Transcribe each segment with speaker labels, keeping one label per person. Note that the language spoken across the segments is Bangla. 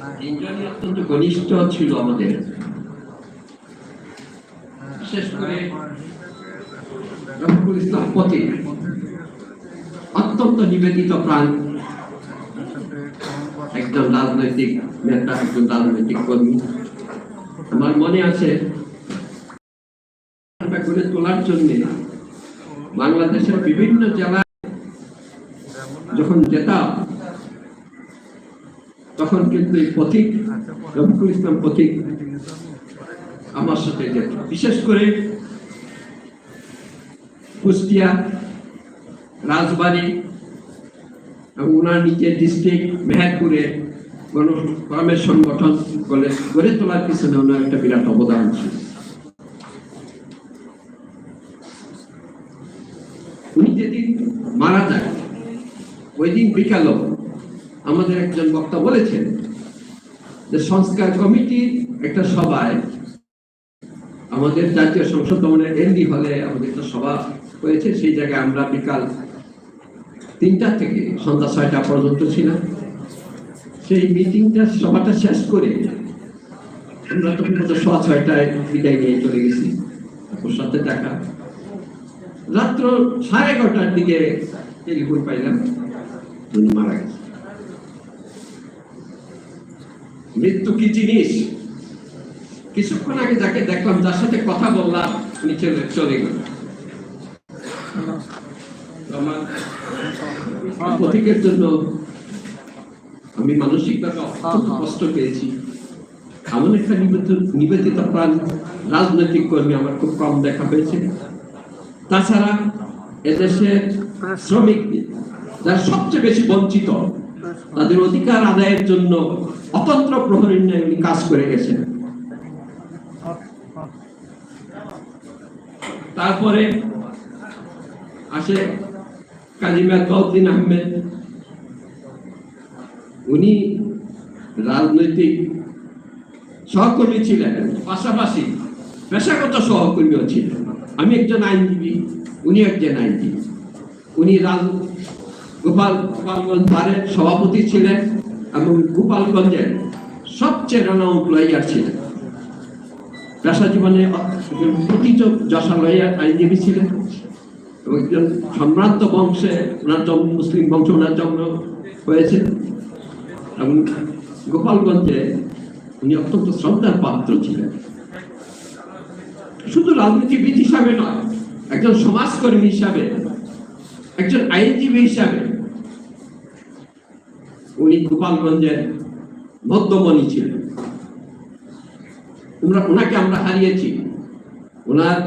Speaker 1: অত্যন্ত ঘনিষ্ঠ ছিল আমাদের। বিশেষ করে রফিকুল ইসলাম পতি অত্যন্ত নিবেদিত প্রাণ। একজন রাজনৈতিক নেতা, একজন রাজনৈতিক কর্মী। আমার মনে আছে করে তোলার জন্য বাংলাদেশের বিভিন্ন জেলায় যখন যেতাম তখন কিন্তু এই পথিক, রফিকুল ইসলাম পথিক আমার সাথে যেত। বিশেষ করে কুষ্টিয়া, রাজবাড়ি ওনার নিজের ডিস্ট্রিক্ট মেহেরপুরে গণকর্মের সংগঠন গড়ে গড়ে তোলার পিছনে ওনার একটা বিরাট অবদান ছিল। উনি যেদিন মারা যায় ওই দিন বিকালও আমাদের একজন বক্তা বলেছেন যে সংস্কার কমিটির একটা সভায় আমাদের জাতীয় সংসদ ভবনের এনডি হলে আমাদের একটা সভা হয়েছে, সেই জায়গায় আমরা বিকাল তিনটা থেকে সন্ধ্যা ছয়টা পর্যন্ত ছিলাম। সেই মিটিংটা, সভাটা শেষ করে আমরা তখন মতো সোয়া ছয়টায় বিদায় নিয়ে চলে গেছি ওর সাথে দেখা। রাত্র সাড়ে এগারোটার দিকে টেলিফোন পাইলাম মারা গেছে মৃত্যু কি জিনিস? কিছুক্ষণ আগে যাকে দেখলাম যার সাথে কথা বললাম উনি চলে চলে গেল। আমার পথিকের জন্য আমি মানসিকভাবে অত্যন্ত কষ্ট পেয়েছি। এমন একটা নিবেদিত প্রাণ রাজনৈতিক কর্মী আমার খুব কম দেখা হয়েছে তাছাড়া এদেশের শ্রমিক যারা সবচেয়ে বেশি বঞ্চিত তাদের অধিকার আদায়ের জন্য অতন্ত্র প্রহরীর ন্যায় উনি কাজ করে গেছেন। তারপরে আসে কাজিমা গৌদ্দিন আহমেদ। উনি রাজনৈতিক সহকর্মী ছিলেন, পাশাপাশি পেশাগত সহকর্মীও ছিলেন। আমি একজন আইনজীবী, উনি একজন আইনজীবী। উনি রাজ গোপাল গোপালগঞ্জ বারের সভাপতি ছিলেন। এবং গোপালগঞ্জের সবচেয়ে রানাউট লয়ার ছিলেন। পেশা জীবনে প্রকৃত যশালয়ার আইনজীবী ছিলেন একজন সম্ভ্রান্ত বংশে ওনার জন্ম, মুসলিম বংশ ওনার জন্ম হয়েছে। এবং গোপালগঞ্জে উনি অত্যন্ত শ্রদ্ধার পাত্র ছিলেন। শুধু রাজনীতিবিদ হিসাবে নয়, একজন সমাজকর্মী হিসাবে, একজন আইনজীবী হিসাবে উনি গোপালগঞ্জের মধ্যমণি ছিলেন। আমরা ওনাকে আমরা হারিয়েছি। ওনার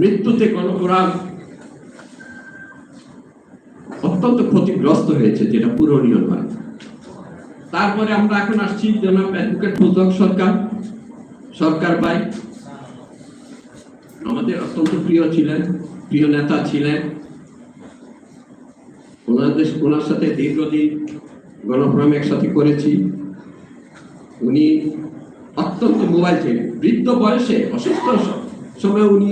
Speaker 1: মৃত্যুতে গণপুরাণ অত্যন্ত ক্ষতিগ্রস্ত হয়েছে, যেটা পূরণীয় নয়। তারপরে আমরা এখন আসছি জনাব অ্যাডভোকেট সরকার। সরকার ভাই, আমাদের অত্যন্ত প্রিয় ছিলেন, প্রিয় নেতা ছিলেন। ওনাদের ওনার সাথে দীর্ঘদিন গণফোরাম একসাথে করেছি। উনি অত্যন্ত মোবাইল ছিলেন বৃদ্ধ বয়সে, অসুস্থ সময় উনি,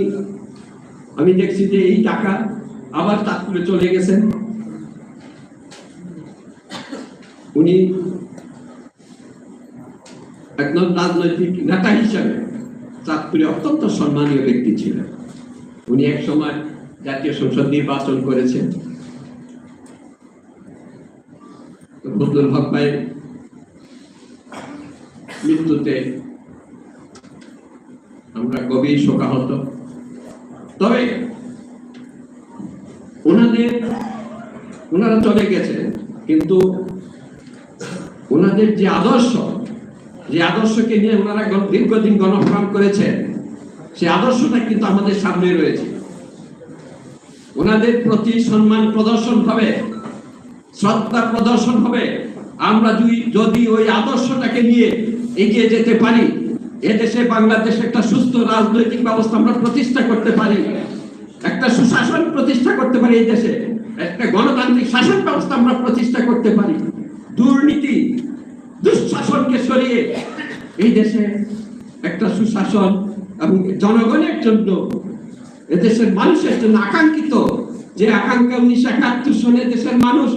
Speaker 1: আমি দেখছি যে এই টাকা আবার চাঁদপুরে চলে গেছেন উনি একজন রাজনৈতিক নেতা হিসাবে চাঁদপুরে অত্যন্ত সম্মানীয় ব্যক্তি ছিলেন। উনি এক সময় জাতীয় সংসদ নির্বাচন করেছেন। ফজলুল হক ভাইয়ের মৃত্যুতে আমরা গভীর শোকাহত। তবে ওনাদের, ওনারা চলে গেছেন কিন্তু ওনাদের যে আদর্শ, যে আদর্শকে নিয়ে ওনারা দীর্ঘদিন গণফোরাম করেছেন সেই আদর্শটা কিন্তু আমাদের সামনে রয়েছে। ওনাদের প্রতি সম্মান প্রদর্শন হবে। শ্রদ্ধা প্রদর্শন হবে। আমরা যদি ওই আদর্শটাকে নিয়ে এগিয়ে যেতে পারি, এদেশে বাংলাদেশ একটা সুস্থ রাজনৈতিক ব্যবস্থা আমরা প্রতিষ্ঠা করতে পারি, একটা সুশাসন প্রতিষ্ঠা করতে পারি এই দেশে, একটা গণতান্ত্রিক শাসন ব্যবস্থা আমরা প্রতিষ্ঠা করতে পারি। দুর্নীতি, দুঃশাসনকে সরিয়ে এই দেশে একটা সুশাসন এবং জনগণের জন্য, এদেশের মানুষের জন্য আকাঙ্ক্ষিত। যে আকাঙ্ক্ষা উনিশশো একাত্তর সনে দেশের মানুষ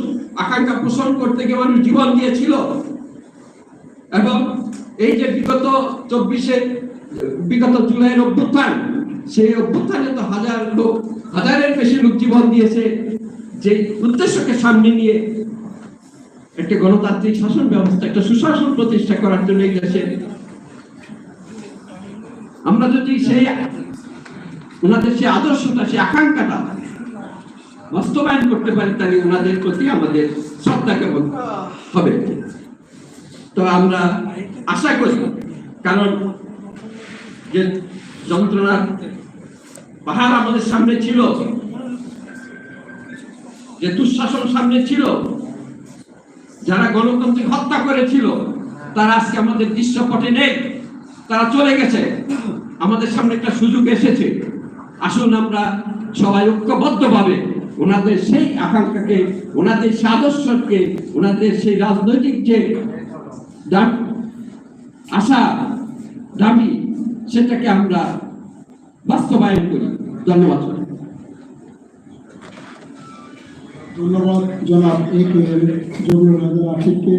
Speaker 1: আকাঙ্ক্ষা পোষণ করতে গিয়ে মানুষ জীবন দিয়েছিল। এবং এই যে বিগত চব্বিশে, বিগত জুলাইয়ের অভ্যুত্থান, সেই অভ্যুত্থানে তো হাজার লোক, হাজারের বেশি লোক জীবন দিয়েছে। যে উদ্দেশ্যকে সামনে নিয়ে একটা গণতান্ত্রিক শাসন ব্যবস্থা, একটা সুশাসন প্রতিষ্ঠা করার জন্য দেশে আমরা যদি সেই, ওনাদের সেই আদর্শটা সেই আকাঙ্ক্ষাটা বাস্তবায়ন করতে পারি তাহলে ওনাদের প্রতি আমাদের শ্রদ্ধা কেমন হবে। তো আমরা আশা করি, কারণ যে যন্ত্রণার পাহাড় আমাদের সামনে ছিল, যে দুঃশাসন সামনে ছিল, যারা গণতন্ত্রকে হত্যা করেছিল, তারা আজকে আমাদের দৃশ্যপটে নেই, তারা চলে গেছে। আমাদের সামনে একটা সুযোগ এসেছে। আসুন আমরা সবাই ঐক্যবদ্ধভাবে ওনাদের সেই আকাঙ্ক্ষাকে, ওনাদের আদর্শকে ওনাদের সেই রাজনৈতিক যে আশা, দাবি, সেটাকে আমরা বাস্তবায়ন করি। ধন্যবাদ
Speaker 2: ধন্যবাদ জনাব এ কে এম জমিরুল হায়দার আশিককে।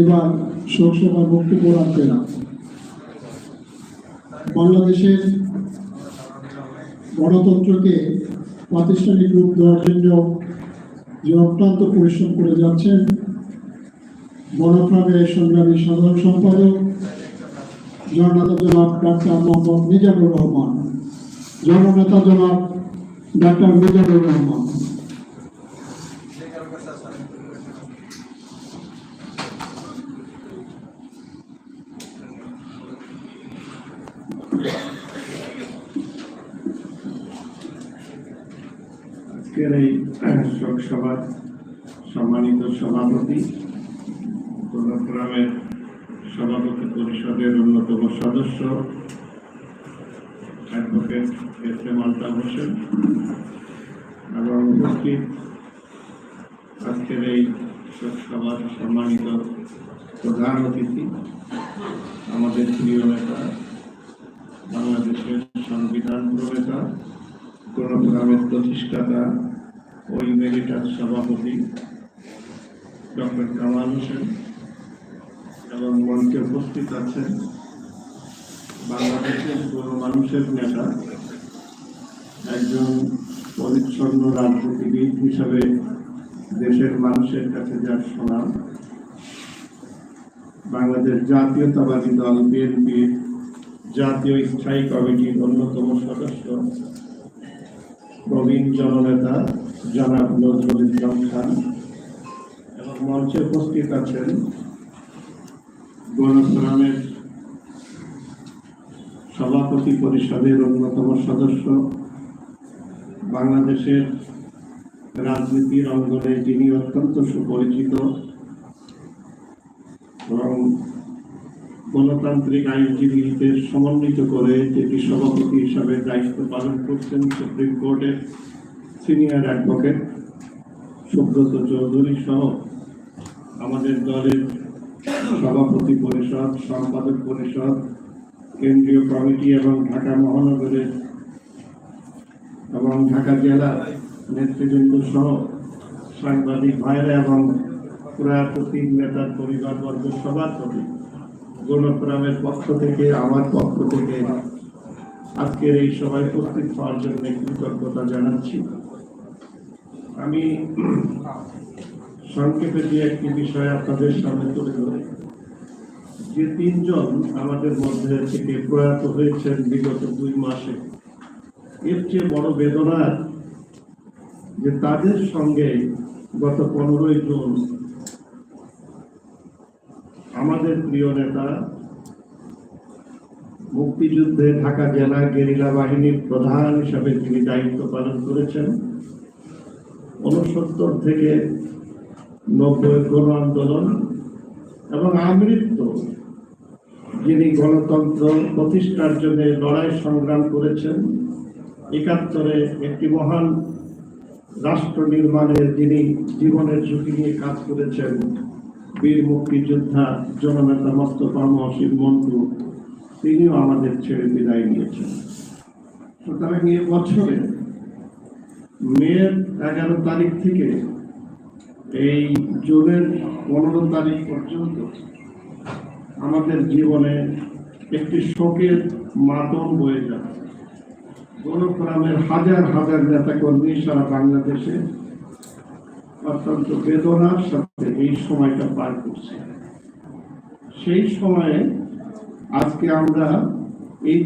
Speaker 2: এবার শোকসভার বক্তব্য রাখবেন বাংলাদেশের গণতন্ত্রকে প্রাতিষ্ঠানিক রূপ দেওয়ার জন্য যে অত্যন্ত পরিশ্রম করে যাচ্ছেন গণফ্রামের সংগ্রামী সাধারণ সম্পাদক, জননেতা জনাব ডাক্তার মোহাম্মদ মিজানুর রহমান, জননেতা জনাব ডাক্তার মিজানুর রহমান।
Speaker 3: আজকের এই শোক সভার সম্মানিত সভাপতি ফোরামের সভাপতি পরিষদের অন্যতম সদস্য, advocate S M Altaf Hossain. এবং উপস্থিত আজকের এই শোক সভার সম্মানিত প্রধান অতিথি, আমাদের প্রিয় নেতা, বাংলাদেশের সংবিধান প্রণেতা গণপ্রোগ্রামের প্রতিষ্ঠাতা ও ইমেরিটাস সভাপতি ডক্টর কামাল হোসেন এবং মঞ্চে উপস্থিত আছেন বাংলাদেশের কোনো মানুষের নেতা, একজন পরিচ্ছন্ন রাজনীতিবিদ হিসাবে দেশের মানুষের কাছে যার শোনাম বাংলাদেশ জাতীয়তাবাদী দল বিএনপির জাতীয় স্থায়ী কমিটির অন্যতম সদস্য, প্রবীণ জননেতা জনাব নজরুল ইসলাম খান এবং মঞ্চে উপস্থিত আছেন গণফোরামের সভাপতি পরিষদের অন্যতম সদস্য, বাংলাদেশের রাজনীতির অঙ্গনে যিনি অত্যন্ত সুপরিচিত এবং গণতান্ত্রিক আইনজীবীদের সমন্বিত করে যেটি সভাপতি হিসাবে দায়িত্ব পালন করছেন সুপ্রিম কোর্টের সিনিয়র অ্যাডভোকেট সুব্রত চৌধুরী সহ আমাদের দলের সভাপতি পরিষদ, সম্পাদক পরিষদ, কেন্দ্রীয় কমিটি এবং ঢাকা মহানগরের এবং ঢাকা জেলা নেতৃবৃন্দ সহ সাংবাদিক ভাইরা এবং প্রয়াত তিন নেতার পরিবারবর্গ সবার প্রতি গণপ্রামের পক্ষ থেকে, আমার পক্ষ থেকে আজকের এই সভায় উপস্থিত হওয়ার জন্য কৃতজ্ঞতা জানাচ্ছি। আমি সংক্ষেপে যে একটি বিষয় আপনাদের সামনে তুলে ধরি যে তিনজন আমাদের মধ্যে থেকে প্রয়াত হয়েছেন বিগত দুই মাসে, এর চেয়ে বড় বেদনার যে তাদের সঙ্গে গত পনেরোই জুন আমাদের প্রিয় নেতা, মুক্তিযুদ্ধে ঢাকা জেলা গেরিলা বাহিনীর প্রধান হিসাবে তিনি দায়িত্ব পালন করেছেন। উনসত্তর থেকে নব্বই গণ আন্দোলন এবং আমৃত্য, যিনি গণতন্ত্র প্রতিষ্ঠার জন্য লড়াই সংগ্রাম করেছেন, একাত্তরে একটি মহান রাষ্ট্র নির্মাণে যিনি জীবনের ঝুঁকি নিয়ে কাজ করেছেন, বীর মুক্তিযোদ্ধা জননেতা মোস্তফা মহসিন মন্টু, তিনিও আমাদের ছেড়ে বিদায় নিয়েছেন। সুতরাং এ বছরে মেয়ের এগারো তারিখ থেকে এই জুনের পনেরো তারিখ পর্যন্ত আমাদের জীবনে একটি শোকের মাতম বয়ে যাচ্ছে গণফোরামের হাজার হাজার নেতা কর্মী সারা বাংলাদেশে অত্যন্ত বেদনার সাথে এই সময়টা পার করছে। সেই সময়ে আজকে আমরা এই